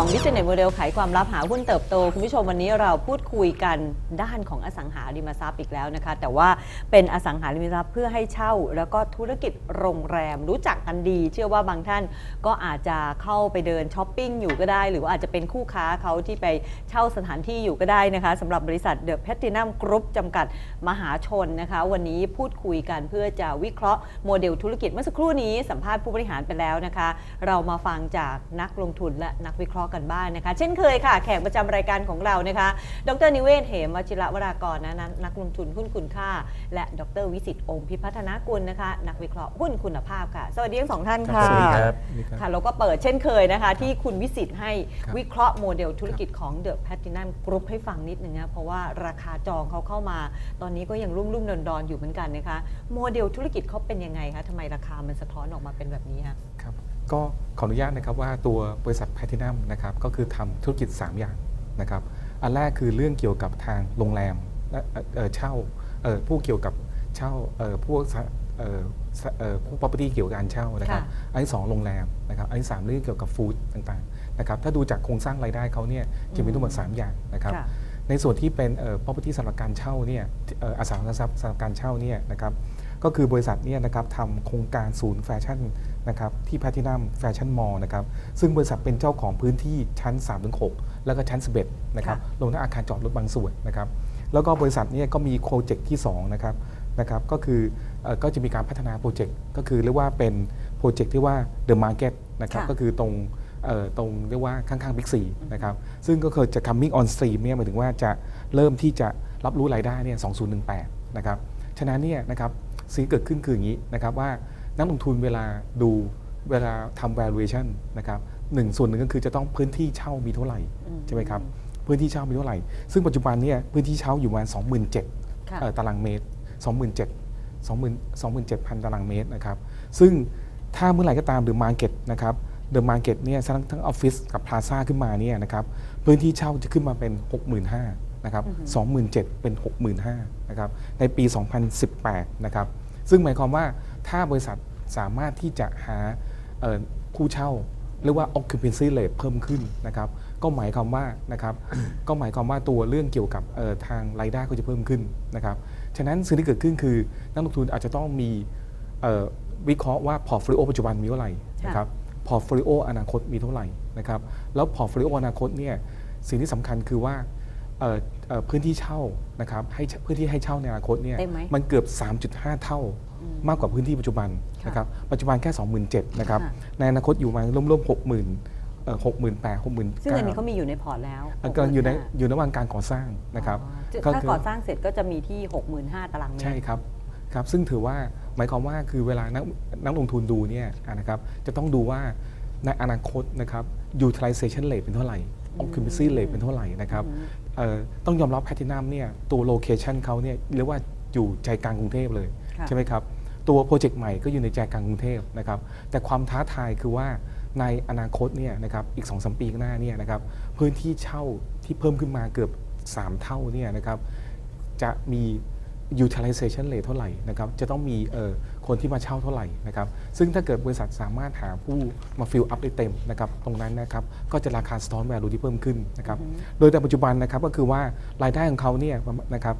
ของ Business Model ไขความลับหาหุ้นเติบโต คุณผู้ชมวันนี้เราพูดคุยกันด้านของอสังหาริมทรัพย์อีกแล้วนะคะ แต่ว่าเป็นอสังหาริมทรัพย์เพื่อให้เช่า แล้วก็ธุรกิจโรงแรมรู้จักกันดี เชื่อว่าบางท่านก็อาจจะเข้าไปเดินช้อปปิ้งอยู่ก็ได้ หรือว่าอาจจะเป็นคู่ค้าเขาที่ไปเช่าสถานที่อยู่ก็ได้นะคะสำหรับบริษัท The Platinum Group จำกัดมหาชนนะคะ วันนี้พูดคุยกันเพื่อจะวิเคราะห์โมเดลธุรกิจเมื่อสักครู่นี้สัมภาษณ์ผู้บริหารไปแล้วนะคะ เรามาฟังจากนักลงทุนและนักวิเคราะห์กันบ้างนะคะ เช่นเคยค่ะ แขกประจำรายการของเรานะคะ ดรนิเวศ เหมวชิระวรากรนะนักนักลงทุนหุ้นคุณค่า และดรวิสิตองค์พิพัฒนากุลนะคะ นักวิเคราะห์หุ้นคุณภาพค่ะ สวัสดีทั้งสองท่านค่ะสวัสดีครับค่ะเราก็เปิดเช่นเคยนะคะ ที่คุณวิสิตให้ครับวิเคราะห์โมเดลธุรกิจของ The Platinum Group ให้ฟังนิดนึงนะเพราะว่าราคาจองเขาเข้ามา ตอนนี้ก็ยังรุ่มรุ่มดอนดอนๆอยู่เหมือนกันนะคะ โมเดลธุรกิจเขาเป็นยังไงคะทำไมราคามันสะท้อนออกมาเป็นแบบนี้คะครับ ก็ขออนุญาตนะครับว่าตัวบริษัทแพทินัมนะครับก็คือทำธุรกิจ 3 อย่างนะครับอันแรกคือเรื่องเกี่ยวกับทางโรงแรมและเอ่อเอ่อเช่าเอ่อผู้เกี่ยวกับเช่าเอ่อพวกสะเอ่อสะเอ่อพวก property เกี่ยวกับการเช่านะครับค่ะอันที่สองโรงแรมนะครับอันที่สามเรื่องเกี่ยวกับฟู้ดต่างๆนะครับถ้าดูจากโครงสร้างรายได้เขาเนี่ยจะมีทั้งหมด3อย่างนะครับค่ะในส่วนที่เป็นเอ่อ property สำหรับการเช่าเนี่ยเอ่ออสังหาริมทรัพย์สำหรับการเช่าเนี่ยนะครับ ก็คือบริษัทเนี่ยนะครับทำโครงการศูนย์แฟชั่นนะครับที่แพทินัมแฟชั่นมอลล์นะครับซึ่งบริษัทเป็นเจ้าของพื้นที่ชั้น 3-6 แล้วก็ชั้น 11นะครับค่ะรวมทั้งอาคารจอดรถบางส่วนนะครับแล้วก็บริษัทเนี่ยก็มีโปรเจกต์ที่2นะครับนะครับก็คือเอ่อก็จะมีการพัฒนาโปรเจกต์ก็คือเรียกว่าเป็นโปรเจกต์ที่ว่า The Market นะครับค่ะก็คือตรงเอ่อตรงเรียกว่าข้างๆบิ๊กซีนะครับซึ่งก็คือจะ coming on stream เนี่ยหมายถึงว่าจะเริ่มที่จะรับรู้รายได้เนี่ย2018 นะครับ ฉะนั้นเนี่ยนะครับ สิ่งที่เกิดขึ้นคืออย่างนี้นะครับว่านักลงทุนเวลาดูเวลาทำ valuation นะครับหนึ่งส่วนหนึ่งก็คือจะต้องพื้นที่เช่ามีเท่าไหร่อืมใช่ไหมครับพื้นที่เช่ามีเท่าไหร่ ซึ่งปัจจุบันเนี่ยพื้นที่เช่าอยู่ประมาณ27,000ค่ะเอ่อตารางเมตร 27,000 20,000 27,000 ตารางเมตรนะครับซึ่งถ้าเมื่อไหร่ก็ตามหรือมาร์เก็ตนะครับเดอะมาร์เก็ตเนี่ยทั้งทั้งออฟฟิศกับพลาซ่าขึ้นมาเนี่ยนะครับพื้นที่เช่าจะขึ้นมาเป็น 65,000 นะครับ27,000 เป็น 65,000นะครับในปี 2018นะครับซึ่งหมายความว่าถ้าบริษัทสามารถที่จะหาเอ่อผู้เช่าเรียกว่า occupancy rate เพิ่มขึ้นนะครับก็หมายความว่านะครับก็หมายความว่าตัวเรื่องเกี่ยวกับเอ่อทางรายได้ก็จะเพิ่มขึ้นนะครับฉะนั้นสิ่งที่เกิดขึ้นคือนักลงทุนอาจจะต้องมีเอ่อวิเคราะห์ว่าพอร์ตโฟลิโอปัจจุบันมีเท่าไหร่นะครับพอร์ตโฟลิโออนาคตมีเท่าไหร่นะครับแล้วพอร์ตโฟลิโออนาคตเนี่ยสิ่งที่สำคัญคือว่าเอ่อเอ่อ พื้นที่เช่านะครับให้พื้นที่ให้เช่าในอนาคตเนี่ยเต็มไหมมันเกือบ 3.5 เท่ามากกว่าพื้นที่ปัจจุบันค่ะนะครับปัจจุบันแค่ 27,000นะครับค่ะในอนาคตอยู่มาร่วมๆ60,000เอ่อ68,000 69,000ซึ่งอันนี้เขามีอยู่ในพอร์ตแล้วเอ่อกำลังอยู่ในอยู่ในระหว่างการก่อสร้างนะครับอ๋อถ้าก่อสร้างเสร็จก็จะมีที่ 65,000ตารางเมตรใช่ครับครับ ซึ่งถือว่าหมายความว่าคือเวลานักนักลงทุนดูเนี่ยอะนะครับจะต้องดูว่าในอนาคตนะครับ utilization rate เป็นเท่าไหร่ occupancy rate เป็นเท่าไหร่นะครับเอ่อต้องยอมรับ Platinum เนี่ยตัว location เขาเนี่ยเรียกว่าอยู่ใจกลางกรุงเทพเลยค่ะใช่ไหมครับตัวโปรเจกต์ใหม่ก็อยู่ในใจกลางกรุงเทพนะครับแต่ความท้าทายคือว่าในอนาคตเนี่ยนะครับอีก2อสปีข้างหน้าเนี่ยนะครับพื้นที่เช่าที่เพิ่มขึ้นมาเกือบ 3 เท่าเนี่ยนะครับจะมี utilization rate เท่าไหร่นะครับจะต้องมีเอ่อ คนที่มาเช่าเท่าไหร่นะครับซึ่งถ้าเกิดบริษัทสามารถหาผู้มา fill up ได้เต็มนะครับตรงนั้นนะครับก็จะราคาสะท้อน value ที่เพิ่มขึ้นนะครับโดยในปัจจุบันนะครับก็คือว่ารายได้ของเขาเนี่ยนะครับ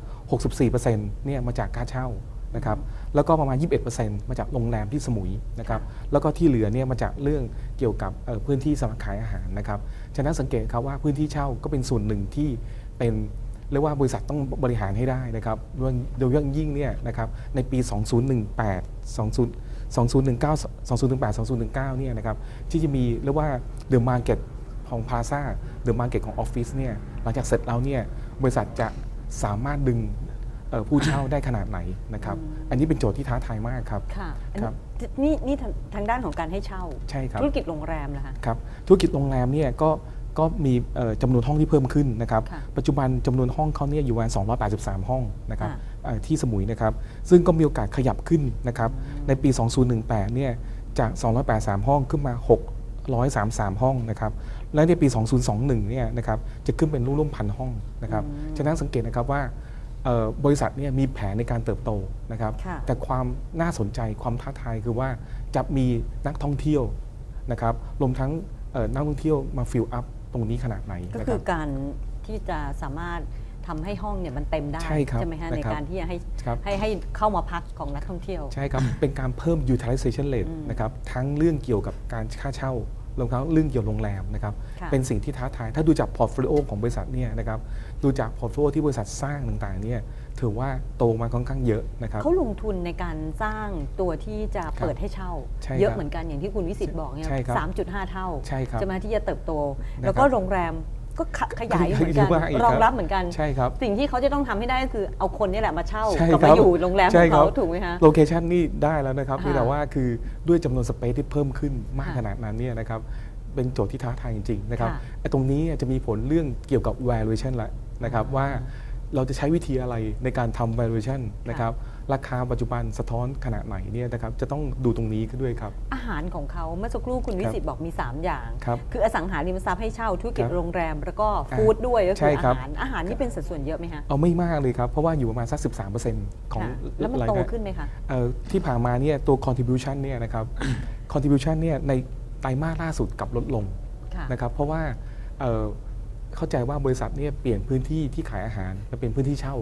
64%เนี่ยมาจากค่าเช่านะครับแล้วก็ประมาณ 21%มาจากโรงแรมที่สมุยนะครับแล้วก็ที่เหลือเนี่ยมาจากเรื่องเกี่ยวกับเอ่อพื้นที่สำหรับขายอาหารนะครับฉะนั้นสังเกตครับว่าพื้นที่เช่าก็เป็นส่วนหนึ่งที่เป็น เรียกว่าบริษัทต้องบริหารให้ได้นะครับโดยโดยเฉพาะยิ่งเนี่ยนะครับในปี 2018 20 2019 2018 2019เนี่ยนะครับที่จะมีเรียกว่า The Market ของ Plaza The Market ของออฟฟิศเนี่ยหลังจากเสร็จแล้วเนี่ยบริษัทจะสามารถดึงเอ่อผู้เช่าได้ขนาดไหนนะครับ อันนี้เป็นโจทย์ที่ท้าทายมากครับค่ะอันครับนี้นี่นี่ทางทางด้านของการให้เช่า ใช่ครับ ธุรกิจโรงแรมนะคะครับ ธุรกิจโรงแรมเนี่ยก็ ก็มีเอ่อจำนวนห้องที่เพิ่มขึ้นนะครับค่ะปัจจุบันจำนวนห้องเขาเนี่ยอยู่ประมาณ 283 ห้องนะครับค่ะเอ่อที่สมุยนะครับ ซึ่งก็มีโอกาสขยับขึ้นนะครับ ในปี 2018 เนี่ยจาก 283 ห้องขึ้นมา 633 ห้องนะครับ และในปี 2021 เนี่ยนะครับจะขึ้นเป็นร่วมๆพันห้องนะครับ ฉะนั้นสังเกตนะครับว่าเอ่อบริษัทเนี่ยมีแผนในการเติบโตนะครับค่ะแต่ความน่าสนใจความท้าทายคือว่าจะมีนักท่องเที่ยวนะครับรวมทั้งเอ่อนักท่องเที่ยวมาฟิลอัพต รงนี้ขนาดไหนก็นะคคืรัอบ การที่จะสามารถทำให้ห้องเนี่ยมันเต็มได้ใช่ครับไหมฮะนะในครับ การที่จะให้ครับ ให้ให้เข้ามาพักของนักท่องเที่ยว ใช่ครับ เป็นการเพิ่ม utilization rate อืมนะครับ ทั้งเรื่องเกี่ยวกับการค่าเช่ารวมทั้งเรื่องเกี่ยวกับโรงแรมนะครับ ค่ะ เป็นสิ่งที่ท้าทาย ถ้าดูจากพอร์ตโฟลิโอของบริษัทเนี่ยนะครับ ดูจากพอร์ตโฟลิโอที่บริษัทสร้างต่างๆเนี่ย ถือว่าโตมาค่อนข้างเยอะนะครับ เขาลงทุนในการสร้างตัวที่จะเปิดให้เช่า ใช่เยอะครับเหมือนกันอย่างที่คุณวิสิตบอกเนี่ยใช่ครับสามจุดห้าเท่าใช่ครับจะมาที่จะเติบโตนะครับแล้วก็โรงแรมก็ขขยายเหมือนกันขยายอีกครับรองรับเหมือนกันใช่ครับสิ่งที่เขาจะต้องทำให้ได้ก็คือเอาคนนี่แหละมาเช่าใช่กับครัมาบอยู่โรงแรมขใช่องครัเขาบถูกไหมฮะโลเคชันนี่ได้แล้วนะครับค่ะเพียงแต่ว่าคือด้วยจำนวนสเปซที่เพิ่มขึ้นมากค่ะขนาดนั้นเนี่ยนะครับเป็นโจทย์ที่ท้าทายจริงๆนะครับค่ะไอ้ตรงนี้จะมีผลเรื่องเกี่ยวกับ valuation ละนะครับว่า เราจะใช้วิธีอะไรในการทำ valuation นะครับราคาปัจจุบันสะท้อนขนาดไหนเนี่ยนะครับจะต้องดูตรงนี้กันด้วยครับ อาหารของเขาเมื่อสักครู่คุณวิสิตบอกมี 3 อย่าง ครับคืออสังหาริมทรัพย์ให้เช่าธุรกิจครับโรงแรม แล้วก็อ่าฟู้ดด้วยก็ใช่คืออาครับหารอาหารนี่เป็นสัดส่วนเยอะไหมฮะเอาไม่มากเลยครับ เพราะว่าอยู่ประมาณสัก 13%ของค่ะแล้วมันรายโตได้ ขึ้นไหมคะ เอ่อที่ผ่านมาเนี่ยตัว contribution เนี่ยนะครับ contribution เนี่ยในไตรมาสล่าสุดกลับลดลงค่ะ นะครับเพราะว่าเอ่อ เข้าใจว่าบริษัทเนี่ยเปลี่ยนพื้นที่ที่ขายอาหารมาเป็นพื้นที่เช่า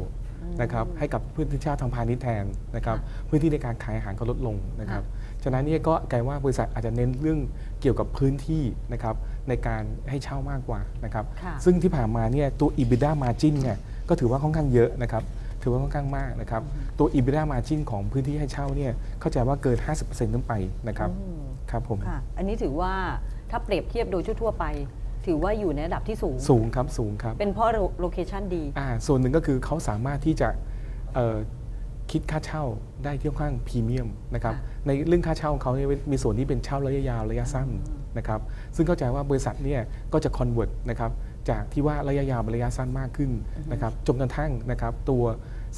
นะครับให้กับพื้นที่เช่าทางพาณิชย์แทนนะครับพื้นที่ในการขายอาหารก็ลดลงนะครับฉะนั้นเนี่ยก็กลายว่าบริษัทอาจจะเน้นเรื่องเกี่ยวกับพื้นที่นะครับในการให้เช่ามากกว่านะครับค่ะซึ่งที่ผ่านมาเนี่ยตัว EBITDA margin เนี่ยก็ถือว่าค่อนข้างเยอะนะครับถือว่าค่อนข้างมากนะครับตัว EBITDA margin ของพื้นที่ให้เช่าเนี่ยเข้าใจว่าเกิน 50%ขึ้นไปนะครับอืมครับผมค่ะอันนี้ถือว่าถ้าเปรียบเทียบโดยทั่วๆไป ถือว่าอยู่ในระดับที่สูง สูงครับสูงครับเป็นเพราะโลเคชันดีอ่าส่วนหนึ่งก็คือเขาสามารถที่จะเอ่อคิดค่าเช่าได้ที่ค่อนข้างพรีเมียมนะครับค่ะในเรื่องค่าเช่าของเขาเนี่ยมีส่วนที่เป็นเช่าระยะยาวระยะสั้นนะครับซึ่งเข้าใจว่าบริษัทเนี่ยก็จะคอนเวิร์ตนะครับจากที่ว่าระยะยาวเป็นระยะสั้นมากขึ้นนะครับจนกระทั่งนะครับตัว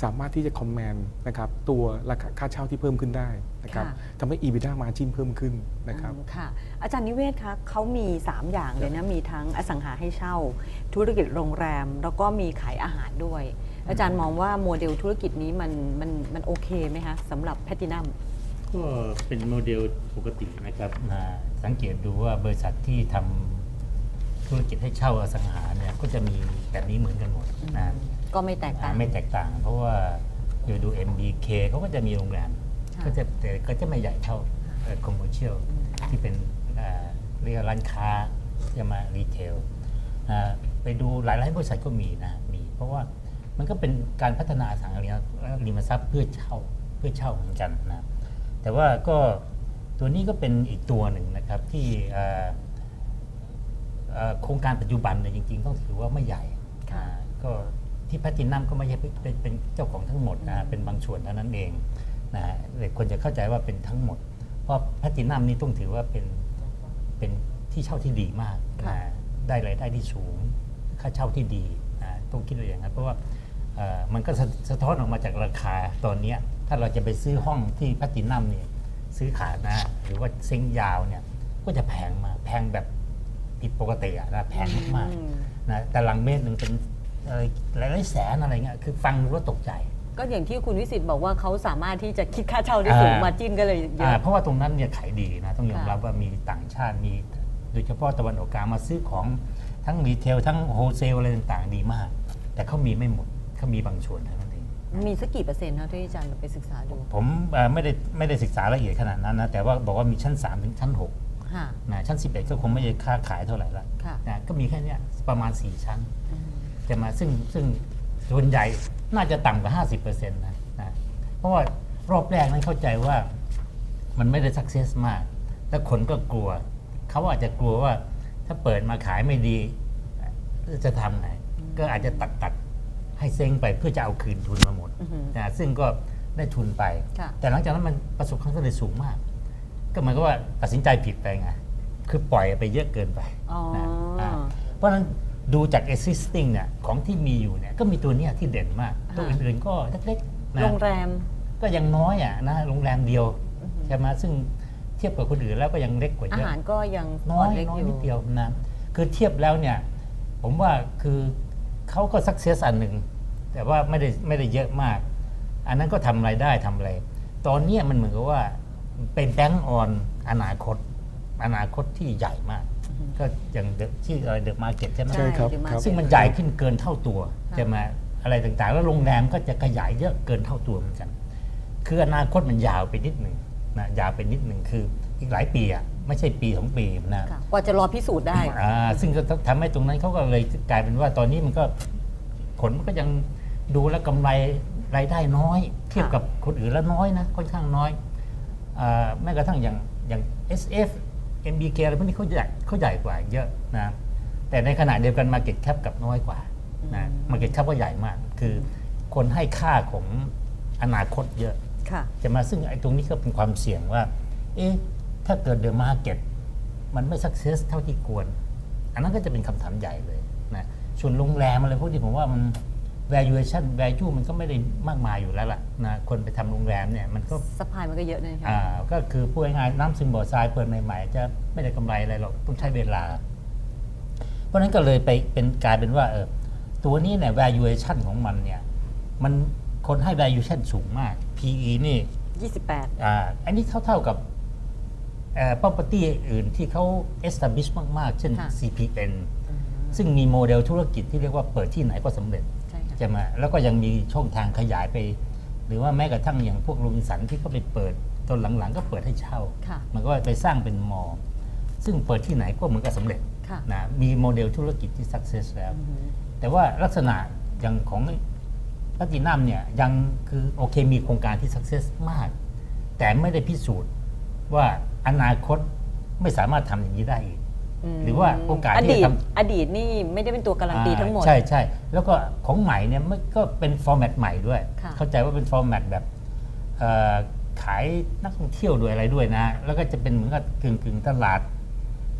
สามารถที่จะคอมแมนนะครับตัวราคาค่าเช่าที่เพิ่มขึ้นได้นะครับค่ะ ทำให้ EBITDA margin เพิ่มขึ้นนะครับ อืมค่ะ อาจารย์นิเวศคะเขามี 3 อย่างเลยนะ มีทั้งอสังหาให้เช่า ธุรกิจโรงแรม แล้วก็มีขายอาหารด้วย อาจารย์มองว่าโมเดลธุรกิจนี้มันมันมันโอเคไหมคะสำหรับแพทินัม ก็เป็นโมเดลปกตินะครับนะสังเกตดูว่าบริษัทที่ทำ ธุรกิจให้เช่าอสังหาเนี่ยก็จะมีแบบนี้เหมือนกันหมดนะก็ไม่แตกต่าง ไม่แตกต่าง เพราะว่าเดี๋ยวดู MBK เขาก็จะมีโรงแรมค่ะก็จะแต่ก็จะไม่ใหญ่เท่าคอมเมอร์เชียลที่เป็นเอ่อเรียกว่าร้านค้าจะมารีเทลนะไปดูหลายๆบริษัทก็มีนะมี เพราะว่ามันก็เป็นการพัฒนาอสังหาริมทรัพย์เพื่อเช่าเพื่อเช่าเหมือนกันนะแต่ว่าก็ตัวนี้ก็เป็นอีกตัวหนึ่งนะครับที่เอ่อเอ่อ โครงการปัจจุบันเนี่ยจริง ๆ ต้องถือว่าไม่ใหญ่ค่ะอ่าก็ที่แพทินัมก็ไม่ใช่เป็นเป็นเป็นเจ้าของทั้งหมดนะเป็นบางส่วนเท่านั้นเองนะฮะเด็กควรจะเข้าใจว่าเป็นทั้งหมด เพราะแพทินัมนี่ต้องถือว่าเป็นเป็นที่เช่าที่ดีมากค่ะนะได้รายได้ที่สูง ค่าเช่าที่ดีนะต้องคิดว่าอย่างนั้นเพราะว่าเอ่อมันก็สะสะท้อนออกมาจากราคาตอนเนี้ยถ้าเราจะไปซื้อห้องที่แพทินัมเนี่ยซื้อขาดนะหรือว่าเซ็งยาวเนี่ยก็จะแพงมากแพงแบบ ผิดปกติอะนะแพงมากอืมๆนะแต่ลังเมตรหนึ่งเป็นเอ่อหลายๆแสนอะไรเงี้ยคือฟังดูแล้วตกใจ ก็อย่างที่คุณวิสิตบอกว่าเขาสามารถที่จะคิดค่าเช่าได้สูงอ่าม มาจิ้นก็เลยเยอ่าอะ เพราะว่าตรงนั้นเนี่ยขายดีนะต้องยอมค่ะรับว่ามีต่างชาติมีโดยเฉพาะตะวันออกกลางมาซื้อของทั้งรีเทลทั้งโฮเซลอะไรต่างๆ ดีมาก แต่เขามีไม่หมดเขามีบางส่วนเท่านั้นเอง มีสักกี่เปอร์เซ็นต์นะที่อาจารย์ไปศึกษาดู ผมเอ่อไม่ได้ไม่ได้ศึกษาละเอียดขนาดนั้นนะแต่ว่าบอกว่ามีชั้น 3 ถึงชั้น6ค่ะ นะชั้น 11 ก็คงไม่ได้ค่าขายเท่าไหร่ละค่ะนะก็มีแค่เนี้ยประมาณ 4 ชั้นอืมจะมาซึ่งซึ่งส่วนใหญ่น่าจะต่ำกว่า 50%นะนะเพราะว่ารอบแรกนั้นเข้าใจว่ามันไม่ได้สักเซสมาก แล้วคนก็กลัว เขาอาจจะกลัวว่าถ้าเปิดมาขายไม่ดีจะทำไงก็อาจจะตัดตัดให้เซ้งไปเพื่อจะเอาคืนทุนมาหมดอือหือนะซึ่งก็ได้ทุนไปค่ะแต่หลังจากนั้นมันประสบความสำเร็จสูงมาก ก็เหมือนกับว่าตัดสินใจผิดไปไง คือปล่อยไปเยอะเกินไปอ๋อนะอ่าเพราะฉะนั้นดูจาก existing เนี่ยของที่มีอยู่เนี่ยก็มีตัวเนี้ยที่เด่นมาก ตัวอ่าอื่นๆก็เล็กๆนะ โรงแรม ก็ยังน้อยอะนะโรงแรมเดียวอือหือ ใช่ไหมซึ่งเทียบกับคนอื่นแล้วก็ยังเล็กกว่าอาเยอะหารก็ยังน้อยเล็กน้ออยยู่นิดเดียวนะคือเทียบแล้วเนี่ยผมว่าคือเขาก็สักเซสอันหนึ่ง แต่ว่าไม่ได้ไม่ได้เยอะมาก อันนั้นก็ทำรายได้ทำอะไร ตอนเนี้ยมันเหมือนกับว่า เป็นแบงก์ออนอนาคต อนาคตที่ใหญ่มากอืก็อย่างเดอะที่อะไรเดอะมาร์เก็ตใช่ไหมใช่ครับหอครับ ซึ่งมันใหญ่ขึ้นเกินเท่าตัวค่ะจะมาอะไรต่างๆ แล้วโรงแรมก็จะขยายเยอะเกินเท่าตัวเหมือนกัน คืออนาคตมันยาวไปนิดหนึ่งนะยาวไปนิดหนึ่งคืออีกหลายปีอะไม่ใช่ปีสองปีนะค่ะกว่าจะรอพิสูจน์ได้อ่าซึ่งก็ทำให้ตรงนั้นเขาก็เลยกลายเป็นว่าตอนนี้มันก็ผลมันก็ยังดูแล้วกำไรรายได้น้อย เทียบกับคนอื่นแล้วน้อยนะค่อนข้างน้อยอา แม้กระทั่งอย่างอย่าง SF MBK อะไรพวกนี้เขาใหญ่เขาใหญ่กว่าเยอะนะแต่ในขณะเดียวกัน Market Cap กับน้อยกว่านะ Market Cap ก็ใหญ่มาก คือคนให้ค่าของอนาคตเยอะค่ะจะมาซึ่งไอ้ตรงนี้ก็เป็นความเสี่ยงว่า เอ๊ะ ถ้าเกิดเดอะมาร์เก็ตมันไม่สักเซสเท่าที่ควร อันนั้นก็จะเป็นคำถามใหญ่เลยนะส่วนโรงแรมอะไรพวกนี้ผมว่ามัน valuation value มันก็ไม่ได้มากมายอยู่แล้วล่ะนะคนไปทำโรงแรมเนี่ยมันก็สปายมันก็เยอะนะคอ่าก็คือพูดง่ายๆน้ำซึมบ่อทรายเปิดใหม่ๆ จะไม่ได้กำไรอะไรหรอกต้องใช้เวลา เพราะฉะนั้นก็เลยไปเป็นกลายเป็นว่าเออตัวนี้เนี่ย valuation ของมันเนี่ยมันคนให้ valuation สูงมาก PE นี่28 อ่าอันนี้เท่าๆกับเอ่อ property อื่นที่เขา establish มากๆ เช่น ค่ะ CPN ซึ่งมีโมเดลธุรกิจที่เรียกว่าเปิดที่ไหนก็สำเร็จใช่ค่ะ จะมาแล้วก็ยังมีช่องทางขยายไป หรือว่าแม้กระทั่งอย่างพวกโรบินสันที่เขาไปเปิดตอนหลังๆ ก็เปิดให้เช่า ค่ะมันก็ไปสร้างเป็นมอลล์ซึ่งเปิดที่ไหนก็เหมือนกับสำเร็จค่ะนะมีโมเดลธุรกิจที่ success แล้วแต่ว่าลักษณะอย่างของพัตินัมเนี่ยยังคือโอเคมีโครงการที่ success มาก แต่ไม่ได้พิสูจน์ว่าอนาคตไม่สามารถทำอย่างนี้ได้อีกม หรือว่าโอกาสอที่ดีจะตทำ อดีตนี่ไม่ได้เป็นตัวการันตีทั้งหมด อ่าใช่ใช่แล้วก็ของใหม่เนี่ยมันก็เป็นฟอร์แมตใหม่ด้วย ค่ะเข้าใจว่าเป็นฟอร์แมตแบบเอ่อขายนักท่องเที่ยวด้วยอะไรด้วยนะ แล้วก็จะเป็นเหมือนกับกึ่งกึ่งๆตลาด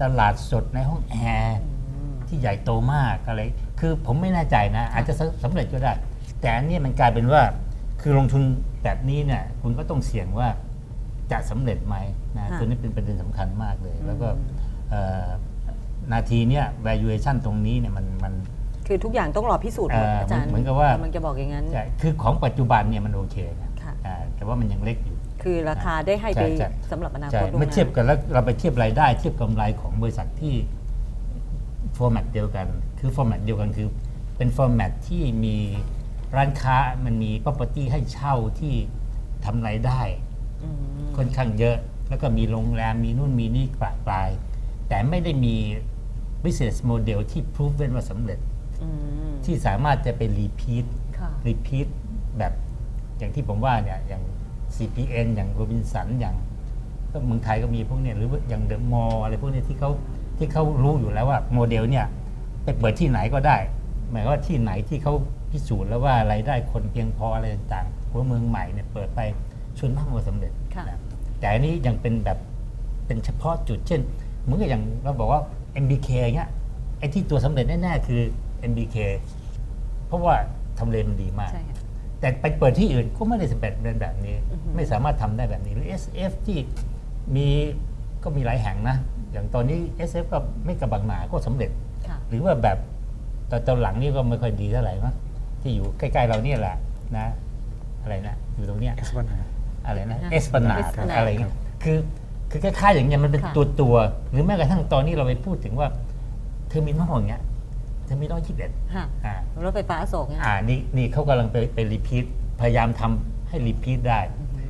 ตลาดสดในห้องแอร์ที่ใหญ่โตมากอะไร คือผมไม่แน่ใจนะ อาจจะสำเร็จก็ได้ แต่อันนี้มันกลายเป็นว่าคือลงทุนแบบนี้เนี่ยคุณก็ต้องเสี่ยงว่าจะสำเร็จไหมนะค่ะ ตัวนี้เป็นประเด็นสำคัญมากเลย แล้วก็เอ่อ นาทีเนี้ย valuation ตรงนี้เนี่ยมันมันคือทุกอย่างต้องรอพิสูจน์หมดเอ่ออาจารย์เหมือนกับว่ามันจะบอกอย่างนั้นใช่คือของปัจจุบันเนี่ยมันโอเคนะค่ะอ่าแต่ว่ามันยังเล็กอยู่ คือราคาได้ให้ไปใช่ใช่สำหรับอนาคใช่ตล่วงหเมื่อน้าเทียบกันแล้วเราไปเทียบรายได้ เทียบกำไรของบริษัทที่ฟอร์แมตเดียวกัน คือฟอร์แมตเดียวกันคือ เป็นฟอร์แมตที่มีร้านค้ามันมี property ให้เช่าที่ทำรายได้อืมค่อนข้างเยอะ แล้วก็มีโรงแรมมีนู่นมีนี่ปลาปลาย แต่ไม่ได้มี business model ที่ proven ว่าสำเร็จ อืม ที่สามารถจะไป repeat ค่ะรีพีทแบบอย่างที่ผมว่าเนี่ยอย่าง CPN อย่างโรบินสันอย่างก็เมืองไทยก็มีพวกเนี่ยหรือว่าอย่างเดอะมอลอะไรพวกเนี้ที่เขาที่เขารู้อยู่แล้วว่าโมเดลเนี่ยไปเปิดที่ไหนก็ได้ หมายว่าที่ไหนที่เขาพิสูจน์แล้วว่ารายได้คนเพียงพออะไรต่างๆหัวเมืองใหม่เนี่ยเปิดไปชวนมากกว่าสำเร็จค่ะ นะแต่อันนี้ยังเป็นแบบเป็นเฉพาะจุดเช่นเหมือนกับอย่างเราบอกว่า MBK เงี้ยไอ้ที่ตัวสำเร็จแน่ๆคือ MBK เพราะว่าทำเลมันดีมาก ใช่ค่ะ แต่ไปเปิดที่อื่นก็ไม่ได้สำเร็จเป็นแบบนี้ อือฮึไม่สามารถทำได้แบบนี้หรือ SF ที่มีก็มีหลายแห่งนะ อย่างตอนนี้ SF ก็ไม่กับบางนาก็สำเร็จ ค่ะหรือว่าแบบตอนตอนหลังนี่ก็ไม่ค่อยดีเท่าไหร่มั้งที่อยู่ใกล้ๆเราเนี่ยแหละนะ อะไรนะ อยู่ตรงเนี้ย เอสวานาอะไรนะอ่าเอสปนา Esplanade อะไรเงี้ยคือ คือคล้ายๆอย่างเงี้ยมันเป็นค่ะ ตัวตัวๆหรือแม้กระทั่งตอนนี้เราไปพูดถึงว่าเทอร์มินอลอย่างเงี้ยเทอร์มินอลยี่สิบเอ็ดค่ะอ่ารถไฟฟ้าอโศกเนี่ยอ่านี่นี่เขากำลังไปไปรีพีทพยายามทำให้รีพีทได้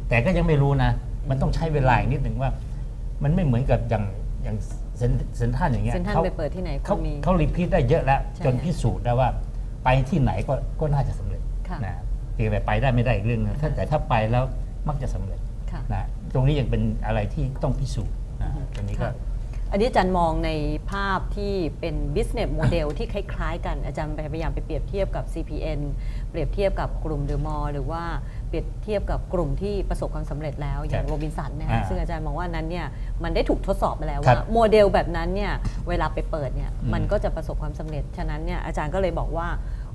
แต่ก็ยังไม่รู้นะ มันต้องใช้เวลาอีกนิดหนึ่งว่า มันไม่เหมือนกับอย่างอย่างเซนเซนท่านอย่างเงี้ยเซ็นทรัลขาไปเปิดที่ไหนก็เขามี เขารีพีทได้เยอะแล้ว ใช่จนพิสูจน์ได้ว่า ไปที่ไหนก็ก็น่าจะสำเร็จค่ะ นะเพียงแต่ไปได้ไม่ได้อีกเรื่องนึงถ้าแต่ถ้าไปแล้วมักจะสำเร็จ ค่ะ นะ ตรงนี้ยังเป็นอะไรที่ต้องพิสูจน์นะตรงนี้ก็ ค่ะ อันนี้อาจารย์มองในภาพที่เป็น business model ที่คล้ายๆ กันอาจารย์พยายามไปเปรียบเทียบกับ CPN เปรียบเทียบกับกลุ่มเดอะมอลหรือว่าเปรียบเทียบกับกลุ่มที่ประสบความสำเร็จแล้วอย่างครับโรบินสันนะอ่าคะซึ่งอาจารย์มองว่านั้นเนี่ยมันได้ถูกทดสอบมาแล้วครัว่าบโมเดลแบบนั้นเนี่ยเวลาไปเปิดเนี่ยอืม มันก็จะประสบความสำเร็จฉะนั้นเนี่ยอาจารย์ก็เลยบอกว่า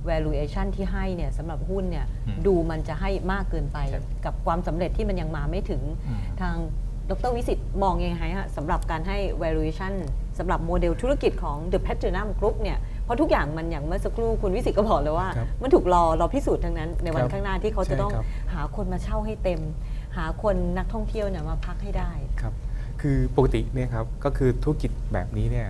valuation ที่ให้เนี่ยสำหรับหุ้นเนี่ยอืมดูมันจะให้มากเกินไปครับกับความสำเร็จที่มันยังมาไม่ถึงอืมทางดรวิสิตมองยังไงฮะสำหรับการให้ valuation สำหรับโมเดลธุรกิจของ The Platinum Group เนี่ยเพราะทุกอย่างมันอย่างเมื่อสักครู่คุณวิสิตก็บอกเลยว่าครับมันถูกรอรอพิสูจน์ทั้งนั้นในวันครับข้างหน้าที่เขาจะใช่ต้องครับหาคนมาเช่าให้เต็ม หาคนนักท่องเที่ยวเนี่ยมาพักให้ได้ครับคือปกติเนี่ยครับก็คือธุรกิจแบบนี้เนี่ย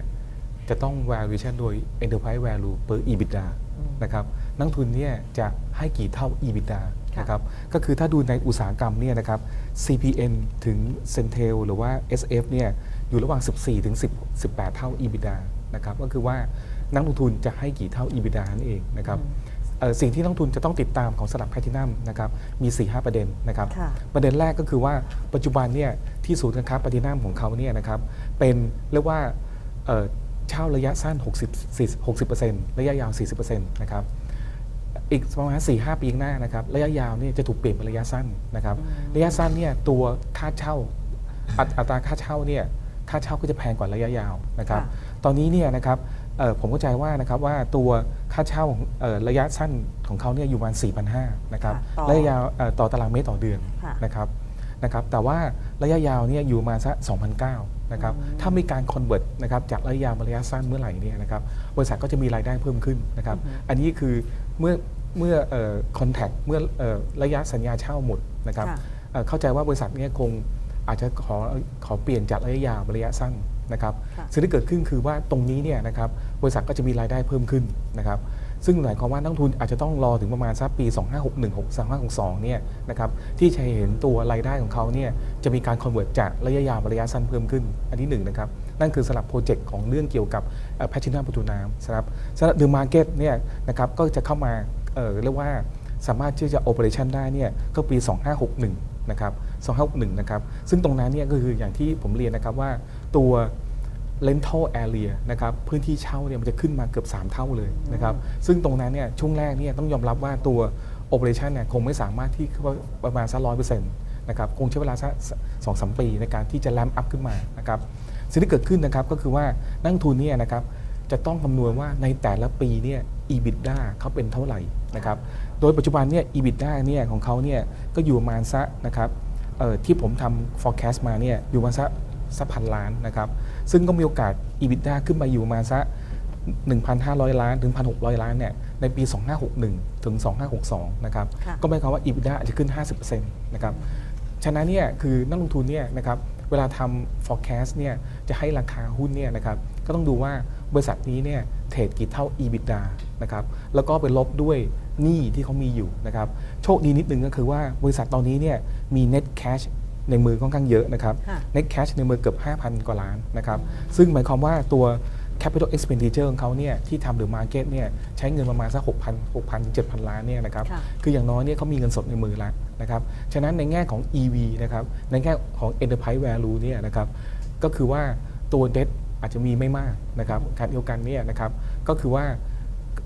จะต้อง valuation โดย enterprise value per EBITDA อืม นะครับนักลงทุนเนี่ยจะให้กี่เท่า EBITDA ค่ะนะครับก็คือถ้าดูในอุตสาหกรรมเนี่ยนะครับ CPN ถึง Centel หรือว่า SF เนี่ยอยู่ระหว่าง 14 ถึง 10 18 เท่า EBITDA นะครับก็คือว่านักลงทุนจะให้กี่เท่า EBITDA นั่นเองนะครับเอ่อสิ่งที่นักลงทุนจะต้องติดตามของสลับแพทินัมนะครับมี 4-5 ประเด็นนะครับค่ะประเด็นแรกก็คือว่าปัจจุบันเนี่ยที่ศูนย์การค้าแพทินัมของเขาเนี่ยนะครับเป็นเรียกว่า เอ่อเช่าระยะสั้น 60 60%ระยะยาว 40%นะครับอีกประมาณ4ีหปีข้างหน้านะครับระยะยาวเนี่ยจะถูกเปลี่ยนเป็นระยะสั้นนะครับระยะสั้นเนี่ยตัวค่าเช่าอัตอัตราค่าเช่าเนี่ยค่าเช่าก็จะแพงกว่าระยะยาวนะครับค่ะตอนนี้เนี่ยนะครับเอ่อผมเข้าใจว่านะครับว่าตัวค่าเช่าของเอ่อระยะสั้นของเขาเนี่ยอยู่ประมาณ4,500นะครับค่ะต่อระยะยาวเอ่อต่อตารางเมตรต่อเดือนค่ะนะครับนะครับแต่ว่าระยะยาวเนี่ยอยู่มาสัก2,009 นะครับถ้ามีการคอนเวิร์ตนะครับจากระยะยาวมาระยะสั้นเมื่อไหร่เนี่ยนะครับบริษัทก็จะมีรายได้เพิ่มขึ้นนะครับอันนี้คือเมื่อเมื่อคอนแทคเมื่อเอ่อระยะสัญญาเช่าหมดนะครับค่ะเอ่อเข้าใจว่าบริษัทเนี่ยคงอาจจะขอขอเปลี่ยนจากระยะยาวมาระยะสั้นนะครับค่ะสิ่งที่เกิดขึ้นคือว่าตรงนี้เนี่ยนะครับบริษัทก็จะมีรายได้เพิ่มขึ้นนะครับ ซึ่งหมายความว่านักลงทุนอาจจะต้องรอถึงประมาณสักปี 2561 2562เนี่ยนะครับที่จะเห็นตัวรายได้ของเขาเนี่ยจะมีการคอนเวิร์ตจากระยะยาวระยะสั้นเพิ่มขึ้น อันที่หนึ่งนะครับนั่นคือสำหรับโปรเจกต์ของเรื่องเกี่ยวกับแพชชั่นประตูน้ำสำหรับสำหรับเดอะมาร์เก็ตเนี่ยนะครับก็จะเข้ามาเอ่อเรียกว่าสามารถที่จะโอเปอเรชันได้เนี่ยก็ปี 2561 นะครับ 2561 นะครับ ซึ่งตรงนั้นเนี่ยก็คืออย่างที่ผมเรียนนะครับว่าตัว rental area นะครับพื้นที่เช่าเนี่ยมันจะขึ้นมาเกือบ 3 เท่าเลยนะครับซึ่งตรงนั้นเนี่ยช่วงแรกเนี่ยต้องยอมรับว่าตัว operation เนี่ยคงไม่สามารถที่ประมาณสักร้อยเปอร์เซ็นต์นะครับคงใช้เวลาสักสองสามปีในการที่จะแลมอัพขึ้นมานะครับสิ่งที่เกิดขึ้นนะครับก็คือว่านักทุนเนี่ยนะครับจะต้องคำนวณว่าในแต่ละปีเนี่ย EBITDA เขาเป็นเท่าไหร่นะครับโดยปัจจุบันเนี่ย EBITDA เนี่ยของเขาเนี่ยก็อยู่ประมาณสักนะครับที่ผมทำ forecast มาเนี่ยอยู่ประมาณสักสักพันล้านนะครับซึ่งก็มีโอกาส EBITDA ขึ้นมาอยู่ประมาณสัก1,500 ล้านถึง1,600 ล้านเนี่ยในปี 2561 ถึง 2562 นะครับค่ะก็หมายความว่า EBITDA อาจจะขึ้น 50%นะครับ ฉะนั้นเนี่ยคือนักลงทุนเนี่ยนะครับเวลาทำ forecast เนี่ยจะให้ราคาหุ้นเนี่ยนะครับก็ต้องดูว่าบริษัทนี้เนี่ยเทรดกี่เท่า EBITDA นะครับแล้วก็ไปลบด้วยหนี้ที่เขามีอยู่นะครับ โชคดีนิดนึงก็คือว่าบริษัทตอนนี้เนี่ยมี net cash ในมือค่อนข้างเยอะนะครับค่ะ net cash ในมือเกือบ 5,000 กว่าล้านนะครับ ซึ่งหมายความว่าตัว capital expenditure ของเขาเนี่ยที่ทำหรือ market เนี่ยใช้เงินประมาณสัก6,000 6,000 7,000 ล้านเนี่ยนะครับค่ะคืออย่างน้อยเนี่ยเขามีเงินสดในมือแล้วนะครับ ฉะนั้นในแง่ของ EV นะครับ ในแง่ของ enterprise value เนี่ยนะครับ ก็คือว่าตัว debt อาจจะมีไม่มากนะครับการเดียวกันเนี่ยนะครับ ก็คือว่า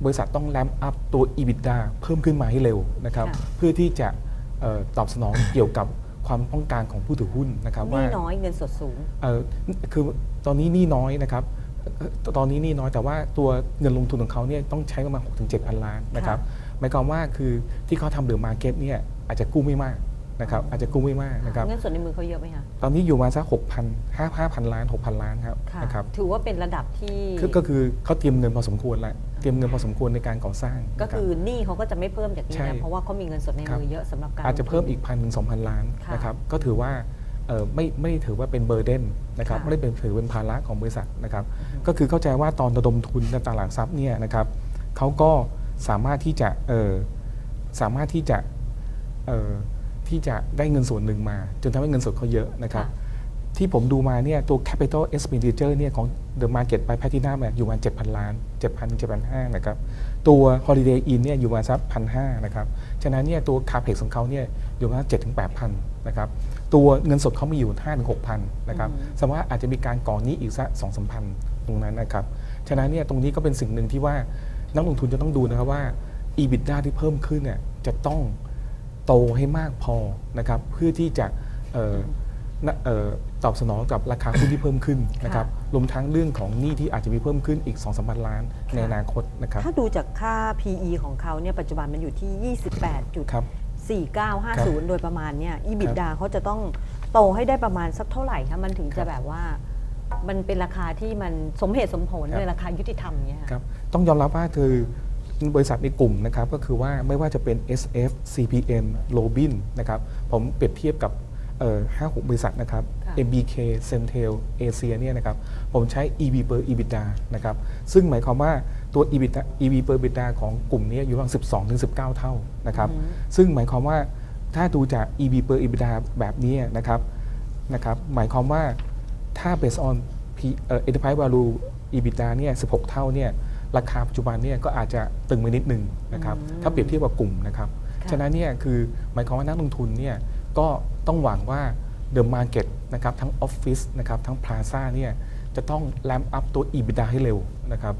บริษัทต้องแลมอัพตัว EBITDA เพิ่มขึ้นมาให้เร็วนะครับค่ะเพื่อที่จะเอ่อตอบสนองเกี่ยวกับ ความต้องการของผู้ถือหุ้นนะครับหว่านี่น้อยเงินสดสูงเอ่อคือตอนนี้หนี่น้อยนะครับเอ่อตอนนี้หนี่น้อยแต่ว่าตัวเงินลงทุนของเขาเนี่ยต้องใช้ประมาณ6-7ถึง7,000ล้านนะครับหมายความว่าคือที่เขาทำเดือมาร์เก็ตเนี่ยอาจจะกู้ไม่มาก นะครับอาจจะกู้ไม่มากนะครับเงินสดในมือเขาเยอะไหมคะตอนนี้อยู่มาสัก6,000 5 5,000ล้าน6,000ล้านครับค่ะนะครับถือว่าเป็นระดับที่คือก็คือเขาเตรียมเงินพอสมควรแล้วเตรียมเงินพอสมควรในการก่อสร้าง ก็นะรับคือหนี้เขาก็จะไม่เพิ่มจากนี้ใช่นะเพราะว่าเขามีเงินสดในครับมือเยอะสำหรับการอาจจะเพิ่มลงทุนอีกพันถึงสองพันล้านค่ะนะครับก็ถือว่าเอ่อไม่ไม่ได้ถือว่าเป็นเบอร์เดนนะครับค่ะไม่ได้เป็นถือเป็นภาระของบริษัทนะครับก็คือเข้าใจว่าตอนระดมทุนในตลาดทรัพย์เนี่ยนะครับเขาก็สามารถที่จะเอ่อสามารถที่จะเอ่อ ที่จะได้เงินส่วนหนึ่งมา จนทำให้เงินสดเขาเยอะนะครับค่ะที่ผมดูมาเนี่ยตัว capital expenditure เนี่ยของ the market by platinum เนี่ยอยู่ประมาณ7,000 ล้าน 7,000ถึง7,500นะครับ ตัว holiday inn เนี่ยอยู่ประมาณสัก1,500นะครับ ฉะนั้นเนี่ยตัว capex ของเขาเนี่ยอยู่ประมาณ7ถึง8,000นะครับ ตัวเงินสดเขามีอยู่5ถึง6,000นะครับสมมติว่าอาจจะมีการก่อนหนี้อีกสัก2 3พันตรงนั้นนะครับ ฉะนั้นเนี่ยตรงนี้ก็เป็นสิ่งหนึ่งที่ว่านักลงทุนจะต้องดูนะครับว่า EBITDA ที่เพิ่มขึ้นเนี่ยจะต้อง โตให้มากพอนะครับเพื่อที่จะเอ่อนะเอ่อตอบสนองกับราคาหุ้นที่เพิ่มขึ้นนะครับรวมทั้งเรื่องของหนี้ที่อาจจะมีเพิ่มขึ้นอีก2 3พันล้านในอนาคตนะครับถ้าดูจากค่า PE ของเขาเนี่ยปัจจุบันมันอยู่ที่ครับ28.4950 โดยประมาณเนี่ย EBITDA เขาจะต้องโตให้ได้ประมาณสักเท่าไหร่คะมันถึงครัจะบแบบว่ามันเป็นราคาที่มันสมเหตุสมผลครับในราคายุติธรรมเนี่ยค่ะครับต้องยอมรับว่าคือ บริษัทในกลุ่มนะครับก็คือว่าไม่ว่าจะเป็น SF CPN Robin นะครับผมเปรียบเทียบกับเอ่อห้าหกบริษัทนะครับค่ะ MBK Centel Asia เนี่ยนะครับผมใช้ EV per EBITDA นะครับซึ่งหมายความว่าตัว EBITDA EV per EBITDA ของกลุ่มนี้อยู่ประมาณ12 ถึง 19 เท่านะครับอือฮึซึ่งหมายความว่าถ้าดูจาก EV per EBITDA แบบนี้นะครับนะครับหมายความว่าถ้า based on P เอ่อ enterprise value EBITDA เนี่ย 16 เท่าเนี่ย ราคาปัจจุบันเนี่ยก็อาจจะตึงไปนิดนึงนะครับอืมถ้าเปรียบเทียบกับกลุ่มนะครับค่ะฉะนั้นเนี่ยคือหมายความว่านักลงทุนเนี่ยก็ต้องหวังว่า The Market นะครับทั้งออฟฟิศนะครับทั้งพลาซ่าเนี่ยจะต้องแลมอัพตัว EBITDA ให้เร็วนะครับ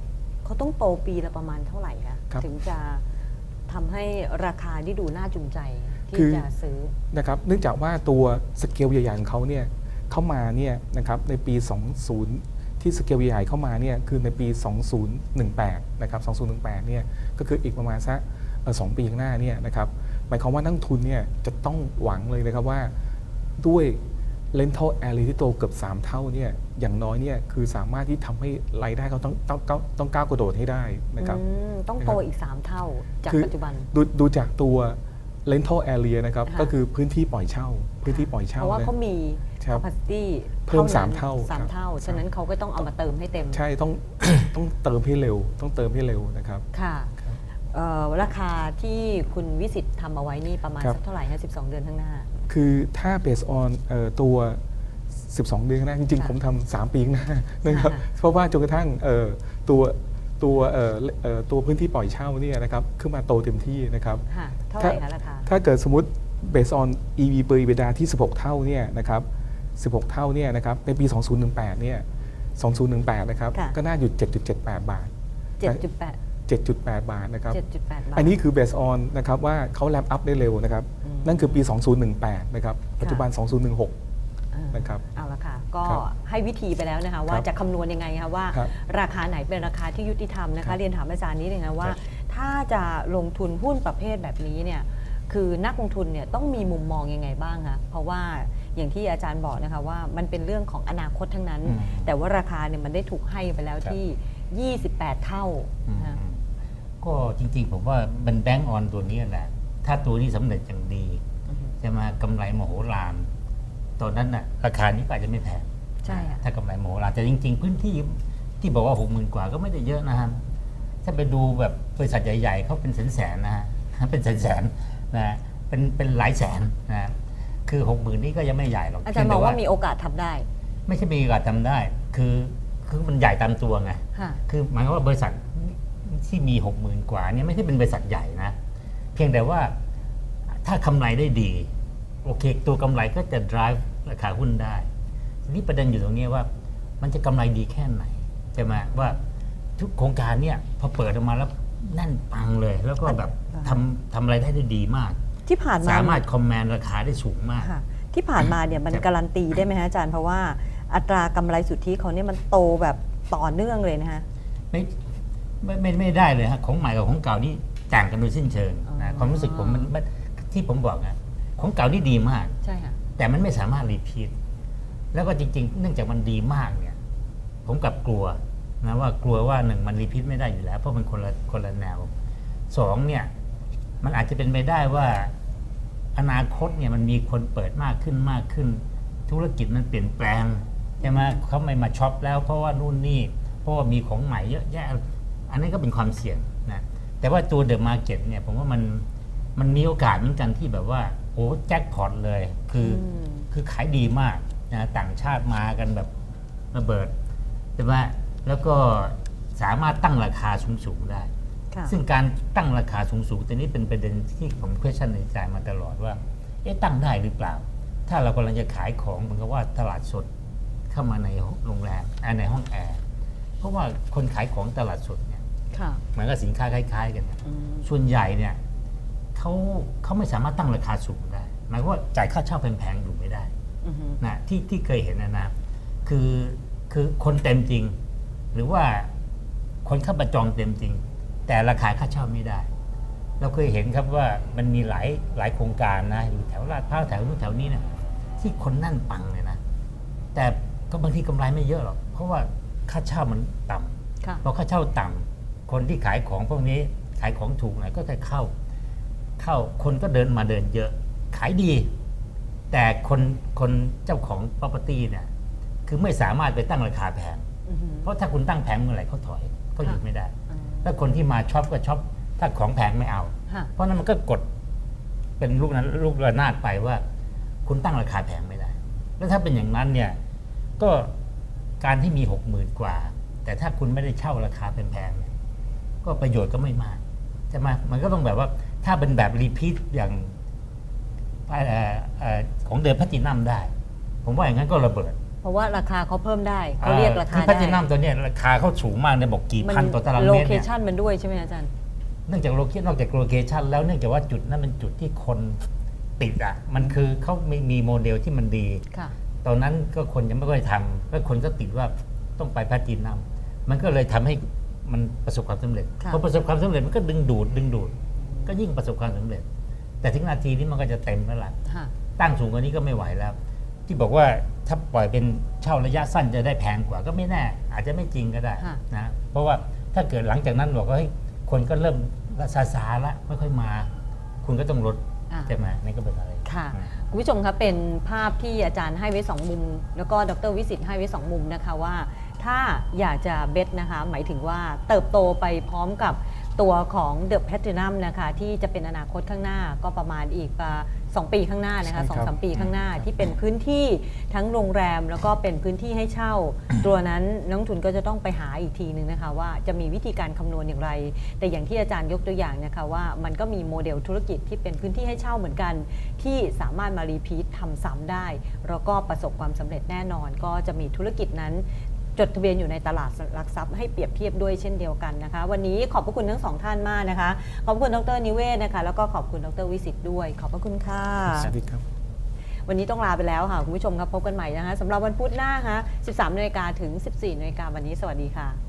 เขาต้องโตปีละประมาณเท่าไหร่คะครับถึงจะทำให้ราคาที่ดูน่าจูงใจคืที่อจะซื้อนะครับเนื่องจากว่าตัวสเกลใหญ่ๆของเขาเนี่ยเข้ามาเนี่ยนะครับในปี 20 ที่สเกลใหญ่ๆเข้ามาเนี่ยคือในปี 2018 นะครับ 2018 เนี่ยก็คืออีกประมาณสักเอ่อสองปีข้างหน้าเนี่ยนะครับหมายความว่านักลงทุนเนี่ยจะต้องหวังเลยนะครับว่าด้วย rental area ที่โตเกือบ 3 เท่าเนี่ยอย่างน้อยเนี่ยคือสามารถที่ทำให้รายได้เขาต้องต้องต้องต้องก้าวกระโดดให้ได้นะครับอืมต้องโตอีก 3 เท่าจากคือปัจจุบันดูดูจากตัว rental area นะครับค่ะก็คือพื้นที่ปล่อยเช่า พื้นที่ปล่อยเช่าเพราะว่านะเขามี ครับ capacity เพิ่มนั้นสามเท่าสามครับเท่าฉะนั้นเขาก็ต้องเอามาเติมให้เต็ม ใช่ต้อง ต้องเติมให้เร็ว ต้องเติมให้เร็วนะครับ ค่ะครับเอ่อราคาที่คุณวิสิตทำเอาไว้นี่ประมาณครับ สักเท่าไหร่ฮะ12 เดือนข้างหน้า คือถ้า based on เอ่อตัว 12 เดือนข้างหน้าจริง ค่ะๆ ผมทำ3ปีข้างหน้านะครับค่ะเพราะว่าจนกระทั่งเอ่อตัวตัวเอ่อเอ่อตัวพื้นที่ปล่อยเช่าเนี่ยนะครับขึ้นมาโตเต็มที่นะครับ ค่ะเท่าไหร่ถ้าคะราคา ถ้าเกิดสมมติ based on EV per EBITDA ที่ 16 เท่าเนี่ยนะครับ 16 เท่าเนี่ยนะครับในปี 2018 เนี่ย 2018 นะครับค่ะก็น่าอยู่7.78 บาท 7.8 7.8 บาทนะครับ7.8บาทอันนี้คือ based on นะครับว่าเขาแลมอัพได้เร็วนะครับอืมนั่นคือปี 2018 นะครับ ปัจจุบัน 2016อ่านะครับ เอาละค่ะ ก็ครับให้วิธีไปแล้วนะคะว่าครับจะคำนวณยังไงคะว่าครับราคาไหนเป็นราคาที่ยุติธรรมนะครัคะบเรียนถามอาจารย์นี้เลยนะว่าครับถ้าจะลงทุนหุ้นประเภทแบบนี้เนี่ย คือนักลงทุนเนี่ยต้องมีมุมมองยังไงบ้างคะ เพราะว่า อย่างที่อาจารย์บอกนะคะว่ามันเป็นเรื่องของอนาคตทั้งนั้นอืมแต่ว่าราคาเนี่ยมันได้ถูกให้ไปแล้วครับที่ 28 เท่าอืมนะคะก็จริงๆ ผมว่ามันแบงก์ออนตัวนี้แหละถ้าตัวนี้สำเร็จอย่างดีอือฮึใช่ไหมกำไรมโหฬารตอนนั้นน่ะราคานี้ก็อาจจะไม่แพงใช่ค่ะถ้ากำไรมโหฬารแต่จริง ๆ พื้นที่ที่บอกว่าหกหมื่นกว่าก็ไม่ได้เยอะนะครับถ้าไปดูแบบบริษัทใหญ่ ๆเขาเป็นแสนๆนะฮะเป็นแสนๆนะเป็นเป็นหลายแสนนะ คือหกหมื่นนี่ก็ยังไม่ใหญ่หรอกอาจารย์เพีบงอกแต่ว่ามีโอกาสทำได้ ไม่ใช่มีโอกาสทำได้ คือคือมันใหญ่ตามตัวไงค่ะคือหมายความว่าบริษัทที่มีหกหมื่นกว่าเนี่ยไม่ใช่เป็นบริษัทใหญ่นะ เพียงแต่ว่าถ้ากำไรได้ดี โอเค ตัวกำไรก็จะ drive ราคาหุ้นได้ทีนี้ประเด็นอยู่ตรงนี้ว่า มันจะกำไรดีแค่ไหนใช่ไหมว่าทุกโครงการเนี่ยพอเปิดออกมาแล้วแน่นปังเลย แล้วก็แบบอ่าทำทำอะไรได้ได้ดีมาก ที่ผ่านมาสามารถคอมแมนราคาได้สูงมาก ค่ะที่ผ่านมาเนี่ยมันครับการันตีได้ไหมฮะอาจารย์เพราะว่าอัตรากำไรสุทธิเขาเนี่ยมันโตแบบต่อเนื่องเลยนะฮะ ไม่ไม่ไม่ไม่ได้เลยฮะของใหม่กับของเก่านี่ต่างกันโดยสิ้นเชิงอ๋อ นะความรู้สึกผมมันมันที่ผมบอกนะของเก่านี่ดีมาก ใช่ค่ะ แต่มันไม่สามารถรีพีทแล้วก็จริง ๆ เนื่องจากมันดีมากเนี่ย ผมกลับกลัวนะว่ากลัวว่าหนึ่งมันรีพีทไม่ได้อยู่แล้ว เพราะมันคนละคนละแนวสองเนี่ย มันอาจจะเป็นไปได้ว่า อนาคตเนี่ยมันมีคนเปิดมากขึ้นมากขึ้น ธุรกิจมันเปลี่ยนแปลงใช่ไหมเขาไม่มาช็อปแล้วเพราะว่านู่นนี่เพราะว่ามีของใหม่เยอะแยะ อันนี้ก็เป็นความเสี่ยงนะแต่ว่าตัวเดอะมาร์เก็ตเนี่ยผมว่ามันมันมีโอกาสเหมือนกันที่แบบว่าโอ้แจ็คพอตเลย คืออมคือขายดีมากนะต่างชาติมากันแบบระเบิดใช่ไหมแล้วก็สามารถตั้งราคาสูงๆได้ค่ะ ซึ่งการตั้งราคาสูงๆตัวนี้เป็นประเด็นที่ผม question ในใจมาตลอดว่า เอ๊ะตั้งได้หรือเปล่า ถ้าเรากำลังจะขายของเหมือนกับว่าตลาดสดเข้ามาในโรงแรมอ่าในห้องแอร์เพราะว่าคนขายของตลาดสดเนี่ยค่ะเหมือนกับสินค้าคล้ายๆ กันเนี่ยอืมส่วนใหญ่เนี่ยเขาเขาไม่สามารถตั้งราคาสูงได้หมายความว่าจ่ายค่าเช่าแพงๆอยู่ไม่ได้อือฮึนะที่ที่เคยเห็นนะนะคือคือคนเต็มจริง หรือว่าคนเข้าประจองเต็มจริง แต่ราคาค่าเช่าไม่ได้ เราเคยเห็นครับว่ามันมีหลายหลายโครงการนะ อยู่แถวลาดพร้าวแถวนู้นแถวนี้เนะที่คนนั่นปังเลยนะ แต่ก็บางทีกำไรไม่เยอะหรอกเพราะว่าค่าเช่ามันต่ำค่ะพอค่าเช่าต่ำคนที่ขายของพวกนี้ขายของถูกหน่อยก็จะเข้า เข้าคนก็เดินมาเดินเยอะ ขายดี แต่คนคนเจ้าของ property เนี่ยคือไม่สามารถไปตั้งราคาแพงอือหือเพราะถ้าคุณตั้งแพงเมื่อไหร่เขาถอยเขาหยุดค่ะไม่ได้อ่า ถ้าคนที่มาช็อปก็ช็อปถ้าของแพงไม่เอา ค่ะ เพราะนั้นมันก็กดเป็นลูกนั้นลูกระนาดไปว่า คุณตั้งราคาแพงไม่ได้ แล้วถ้าเป็นอย่างนั้นเนี่ยก็การที่มีหกหมื่นกว่า แต่ถ้าคุณไม่ได้เช่าราคาแพงๆเนี่ยก็ประโยชน์ก็ไม่มากใช่ไหมมันก็ต้องแบบว่าถ้าเป็นแบบรีพีทอย่างเอ่อเอ่อของเดิมแพลตินัมได้ ผมว่าอย่างนั้นก็ระเบิด เพราะว่าราคาเขาเพิ่มได้เขาเรียกราคาคือแพลได้ตินัมตัวเนี้ยราคาเขาสูงมากเนี่ยบอกกี่พันต่อตารางโลเมตรเคเนี่ย ชันมันด้วยใช่ไหมอาจารย์ เนื่องจากโลเคนอกจากโลเคชันแล้วเนื่องจากว่าจุดนั้นเป็นจุดที่คนติดอะ มันคือเขาไม่มีโมเดลที่มันดี ค่ะ ตอนนั้นก็คนยังไม่ค่อยทำแล้วคนก็ติดว่าต้องไปแพลตตินัมมันก็เลยทำให้มันประสบความสำเร็จค่ะ พอประสบความสำเร็จมันก็ดึงดูดดึงดูด ก็ยิ่งประสบความสำเร็จ แต่ถึงนาทีนี้มันก็จะเต็มแล้วล่ะ ค่ะ ตั้งสูงกว่านี้ก็ไม่ไหวแล้ว ที่บอกว่า ถ้าปล่อยเป็นเช่าระยะสั้นจะได้แพงกว่าก็ไม่แน่ อาจจะไม่จริงก็ได้ค่ะ นะเพราะว่าถ้าเกิดหลังจากนั้นบอกว่าเฮ้ยคนก็เริ่มซาซาๆละไม่ค่อยมา คุณก็ต้องลดอ่าใช่ไหมนี่ก็เป็นอะไร ค่ะอืมคุณผู้ชมครับเป็นภาพที่อาจารย์ให้ไว้2มุม แล้วก็ดรวิสิตให้ไว้2มุมนะคะว่า ถ้าอยากจะเบสนะคะ หมายถึงว่าเติบโตไปพร้อมกับตัวของเดอะแพท i นัมนะคะ ที่จะเป็นอนาคตข้างหน้าก็ประมาณอีก อ่าสองปีข้างหน้านะคะใช่สองครับสามปีข้างหน้าครับที่เป็นพื้นที่ทั้งโรงแรมแล้วก็เป็นพื้นที่ให้เช่า ตัวนั้นนักลงทุนก็จะต้องไปหาอีกทีหนึ่งนะคะว่าจะมีวิธีการคำนวณอย่างไร แต่อย่างที่อาจารย์ยกตัวอย่างนะคะว่ามันก็มีโมเดลธุรกิจที่เป็นพื้นที่ให้เช่าเหมือนกัน ที่สามารถมารีพีททำซ้ำได้ แล้วก็ประสบความสำเร็จแน่นอน ก็จะมีธุรกิจนั้น จดทะเบียนอยู่ในตลาดหลักทรัพย์ให้เปรียบเทียบด้วยเช่นเดียวกันนะคะ วันนี้ขอบพระคุณทั้งสองท่านมากนะคะ ขอบคุณดรนิเวศนะคะ แล้วก็ขอบคุณดรวิสิตด้วย ขอบพระคุณค่ะ สวัสดีครับ วันนี้ต้องลาไปแล้วค่ะ คุณผู้ชมครับพบกันใหม่นะคะสำหรับวันพุธหน้าค่ะ 13นาฬิกาถึง 14นาฬิกาวันนี้สวัสดีค่ะ